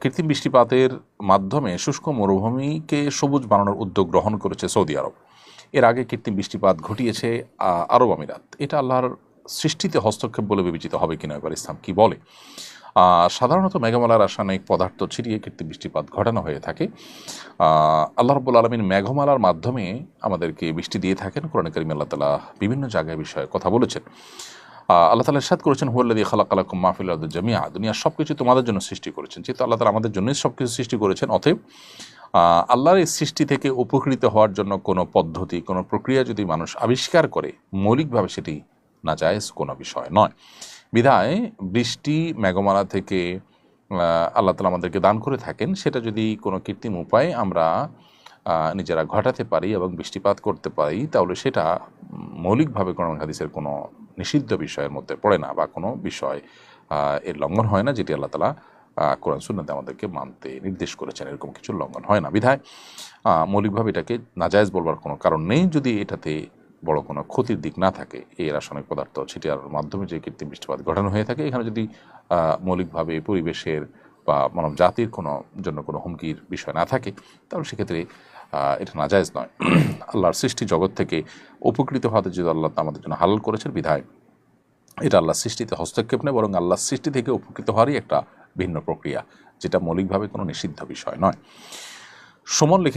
কৃত্রিম বৃষ্টিপাতের মাধ্যমে শুষ্ক মরুভূমিকে সবুজ বানানোর উদ্যোগ গ্রহণ করেছে সৌদি আরব। এর আগে কৃত্রিম বৃষ্টিপাত ঘটিয়েছে আরব আমিরাত। এটা আল্লাহর সৃষ্টিতে হস্তক্ষেপ বলে বিবেচিত হবে কিনা এবার ইসলাম কি বলে? সাধারণত মেঘমালার রাসায়নিক পদার্থ ছিটিয়ে কৃত্রিম বৃষ্টিপাত ঘটানো হয়ে থাকে। আল্লাহ রব্বুল আলমিন মেঘমালার মাধ্যমে আমাদেরকে বৃষ্টি দিয়ে থাকেন। কোরআন করিম আল্লাহ তালা বিভিন্ন জায়গায় বিষয়ে কথা বলেছেন। আল্লাহ তালা সাদ করেছেন হুয়াল্লাদি খালাক আলাকুম মাহফিল জামিয়া দুনিয়ার সব কিছু তোমাদের জন্য সৃষ্টি করেছেন। যেহেতু আল্লাহ তালা আমাদের জন্যই সব কিছু সৃষ্টি করেছেন, অতএব আল্লাহর এই সৃষ্টি থেকে উপকৃত হওয়ার জন্য কোনো পদ্ধতি, কোনো প্রক্রিয়া যদি মানুষ আবিষ্কার করে, মৌলিকভাবে সেটি না যায় কোনো বিষয় নয়। বিধায় বৃষ্টি, মেঘমালা থেকে আল্লাহ তালা আমাদেরকে দান করে থাকেন। সেটা যদি কোনো কৃত্রিম উপায়ে আমরা নিজেরা ঘটাতে পারি এবং বৃষ্টিপাত করতে পারি, তাহলে সেটা মৌলিকভাবে কোনো হাদিসের কোনো নিষিদ্ধ বিষয়ের মধ্যে পড়ে না বা কোনো বিষয় এর লঙ্ঘন হয় না, যেটি আল্লাহ তালা কোরআন, সুন্নাতে আমাদেরকে মানতে নির্দেশ করেছেন। এরকম কিছু লঙ্ঘন হয় না। বিধায় মৌলিকভাবে এটাকে নাজায়জ বলবার কোনো কারণ নেই। যদি এটাতে বড় কোনো ক্ষতির দিক না থাকে, এই রাসায়নিক পদার্থ, ছিটিয়ার মাধ্যমে যে কৃত্রিম বৃষ্টিপাত ঘটানো হয়ে থাকে, এখানে যদি মৌলিকভাবে পরিবেশের বা মানব জাতির কোনো জন্য কোনো হুমকির বিষয় না থাকে, তাহলে সেক্ষেত্রে এটা নাজায়জ নয়। আল্লাহর সৃষ্টি জগৎ থেকে উপকৃত হওয়াতে যদি আল্লাহ আমাদের জন্য হালাল করেছেন, বিধায় এটা আল্লাহ সৃষ্টিতে হস্তক্ষেপ নেই, বরং আল্লাহর সৃষ্টি থেকে উপকৃত হওয়ারই একটা ভিন্ন প্রক্রিয়া, যেটা মৌলিকভাবে কোনো নিষিদ্ধ বিষয় নয়। সমন লিখে